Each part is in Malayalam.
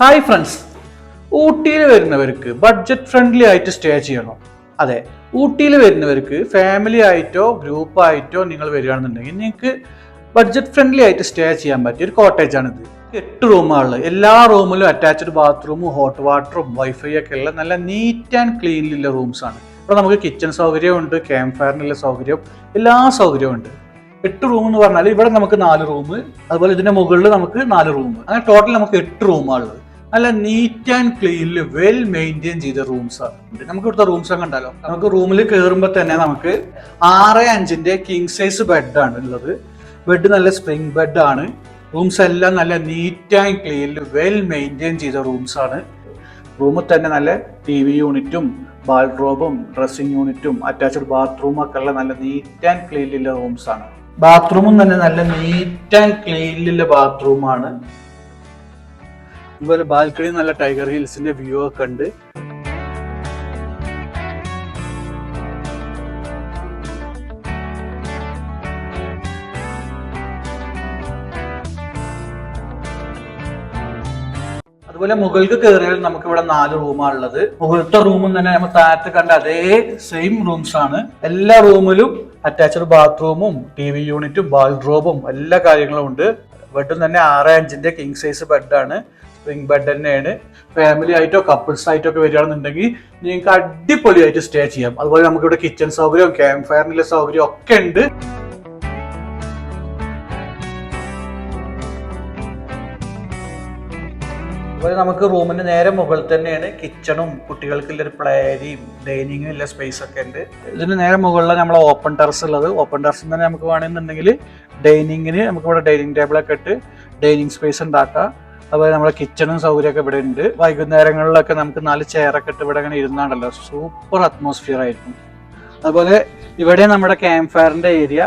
ഹായ് ഫ്രണ്ട്സ് ഊട്ടിയിൽ വരുന്നവർക്ക് ബഡ്ജറ്റ് ഫ്രണ്ട്ലി ആയിട്ട് സ്റ്റേ ചെയ്യണോ. അതെ ഊട്ടിയിൽ വരുന്നവർക്ക് ഫാമിലി ആയിട്ടോ ഗ്രൂപ്പ് ആയിട്ടോ നിങ്ങൾ വരികയാണെന്നുണ്ടെങ്കിൽ നിങ്ങൾക്ക് ബഡ്ജറ്റ് ഫ്രണ്ട്ലി ആയിട്ട് സ്റ്റേ ചെയ്യാൻ പറ്റിയ ഒരു കോട്ടേജ് ആണിത്. എട്ട് റൂമുകളിൽ എല്ലാ റൂമിലും അറ്റാച്ച്ഡ് ബാത്റൂമും ഹോട്ട് വാട്ടറും വൈഫൈ ഒക്കെ ഉള്ള നല്ല നീറ്റ് ആൻഡ് ക്ലീനിലുള്ള റൂംസ് ആണ്. ഇവിടെ നമുക്ക് കിച്ചൺ സൗകര്യമുണ്ട് ക്യാമ്പ് ഫയറിനുള്ള സൗകര്യം എല്ലാ സൗകര്യവും ഉണ്ട്. എട്ട് റൂം എന്ന് പറഞ്ഞാൽ ഇവിടെ നമുക്ക് നാല് റൂം അതുപോലെ ഇതിന്റെ മുകളിൽ നമുക്ക് നാല് റൂം അങ്ങനെ ടോട്ടൽ നമുക്ക് എട്ട് റൂമുള്ളത് നല്ല നീറ്റ് ആൻഡ് ക്ലീനിൽ വെൽ മെയിന്റെയിൻ ചെയ്ത റൂംസ് ആണ്. നമുക്ക് ഇവിടുത്തെ റൂംസ് കണ്ടാലോ ഉണ്ടല്ലോ. നമുക്ക് റൂമിൽ കയറുമ്പോൾ തന്നെ നമുക്ക് ആറ് അഞ്ചിന്റെ കിങ് സൈസ് ബെഡാണ് ഉള്ളത്. ബെഡ് നല്ല സ്പ്രിംഗ് ബെഡ് ആണ്. റൂംസ് എല്ലാം നല്ല നീറ്റ് ആൻഡ് ക്ലീനിൽ വെൽ മെയിന്റെയിൻ ചെയ്ത റൂംസ് ആണ്. റൂമിൽ തന്നെ നല്ല ടി വി യൂണിറ്റും ബാൾഡ്രോബും ഡ്രസ്സിംഗ് യൂണിറ്റും അറ്റാച്ച്ഡ് ബാത്റൂം ഒക്കെ ഉള്ള നല്ല നീറ്റ് ആൻഡ് ക്ലീനിലുള്ള റൂംസ് ആണ്. ബാത്റൂമും തന്നെ നല്ല നീറ്റ് ആൻഡ് ക്ലീനിലുള്ള ബാത്റൂമാണ് അതുപോലെ ബാൽക്കണി നല്ല ടൈഗർ ഹിൽസിന്റെ വ്യൂ ഒക്കെ ഉണ്ട് അതുപോലെ മുകൾക്ക് കയറിയാൽ നമുക്ക് ഇവിടെ നാല് റൂമാണ് ഉള്ളത്. മുകളിലത്തെ റൂമും തന്നെ നമ്മൾ താഴത്ത് കണ്ട അതേ സെയിം റൂംസ് ആണ്. എല്ലാ റൂമിലും അറ്റാച്ച്ഡ് ബാത്റൂമും ടി വി യൂണിറ്റും ബാൾഡ്രോബും എല്ലാ കാര്യങ്ങളും ഉണ്ട്. ബെഡും തന്നെ ആറ് അഞ്ചിന്റെ കിങ് സൈസ് ബെഡാണ്. സ്പ്രിംഗ് ബെഡ് തന്നെയാണ്. ഫാമിലി ആയിട്ടോ കപ്പിൾസ് ആയിട്ടോ ഒക്കെ വരികയാണെന്നുണ്ടെങ്കിൽ നിങ്ങൾക്ക് അടിപൊളിയായിട്ട് സ്റ്റേ ചെയ്യാം. അതുപോലെ നമുക്ക് ഇവിടെ കിച്ചൺ സൗകര്യം ക്യാമ്പ് ഫയറിനുള്ള സൗകര്യം ഒക്കെ ഉണ്ട്. അതുപോലെ നമുക്ക് റൂമിന് നേരെ മുകളിൽ തന്നെയാണ് കിച്ചണും കുട്ടികൾക്കുള്ള ഒരു പ്ലേ ഡൈനിങ്ങും ഉള്ള സ്പേസ് ഒക്കെ ഉണ്ട്. ഇതിന് നേരെ മുകളിലാണ് നമ്മൾ ഓപ്പൺ ടെറസ് ഉള്ളത്. ഓപ്പൺ ടെറസ് തന്നെ നമുക്ക് വേണമെന്നുണ്ടെങ്കിൽ ഡൈനിങ്ങിന് നമുക്ക് ഇവിടെ ഡൈനിങ് ടേബിളൊക്കെ ഇട്ട് ഡൈനിങ് സ്പേസ് ഉണ്ടാക്കാം. അതുപോലെ നമ്മുടെ കിച്ചണും സൗകര്യമൊക്കെ ഇവിടെ ഉണ്ട്. വൈകുന്നേരങ്ങളിലൊക്കെ നമുക്ക് നാല് ചെയറൊക്കെ ഇട്ട് ഇവിടെ ഇങ്ങനെ ഇരുന്നാണ്ടല്ലോ സൂപ്പർ അറ്റ്മോസ്ഫിയർ ആയിരിക്കും. അതുപോലെ ഇവിടെ നമ്മുടെ ക്യാമ്പ് ഫയറിന്റെ ഏരിയ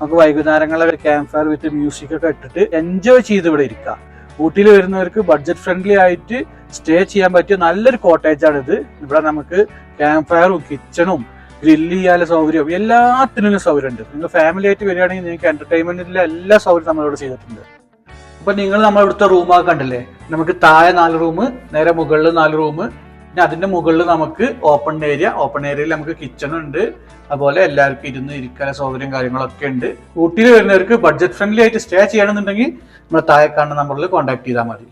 നമുക്ക് വൈകുന്നേരങ്ങളിൽ ക്യാമ്പ് ഫയർ വിത്ത് മ്യൂസിക് ഒക്കെ ഇട്ടിട്ട് എൻജോയ് ചെയ്ത് ഇവിടെ ഇരിക്കാം. ഊട്ടിയിൽ വരുന്നവർക്ക് ബഡ്ജറ്റ് ഫ്രണ്ട്ലി ആയിട്ട് സ്റ്റേ ചെയ്യാൻ പറ്റിയ നല്ലൊരു കോട്ടേജ് ആണ് ഇത് ഇവിടെ നമുക്ക് ക്യാമ്പ് ഫയറും കിച്ചണും ഗ്രില്ല് ചെയ്യാനുള്ള സൗകര്യവും എല്ലാത്തിനും സൗകര്യം ഉണ്ട് നിങ്ങൾ ഫാമിലി ആയിട്ട് വരികയാണെങ്കിൽ നിങ്ങൾക്ക് എന്റർടൈൻമെന്റിലെ എല്ലാ സൗകര്യം നമ്മളിവിടെ ചെയ്തിട്ടുണ്ട്. അപ്പൊ നിങ്ങൾ നമ്മളിവിടുത്തെ റൂമൊക്കെ കണ്ടില്ലേ? നമുക്ക് താഴെ നാല് റൂം നേരെ മുകളിൽ നാല് റൂം പിന്നെ അതിന്റെ മുകളിൽ നമുക്ക് ഓപ്പൺ ഏരിയ ഓപ്പൺ ഏരിയയിൽ നമുക്ക് കിച്ചൺ ഉണ്ട്. അതുപോലെ എല്ലാവർക്കും ഇരുന്ന് ഇരിക്കാൻ സൗകര്യം കാര്യങ്ങളൊക്കെ ഉണ്ട്. ഊട്ടിയിൽ വരുന്നവർക്ക് ബഡ്ജറ്റ് ഫ്രണ്ട്ലി ആയിട്ട് സ്റ്റേ ചെയ്യണമെന്നുണ്ടെങ്കിൽ നമ്മൾ താഴെ കാണുന്ന നമ്പറിൽ കോൺടാക്ട് ചെയ്താൽ മതി.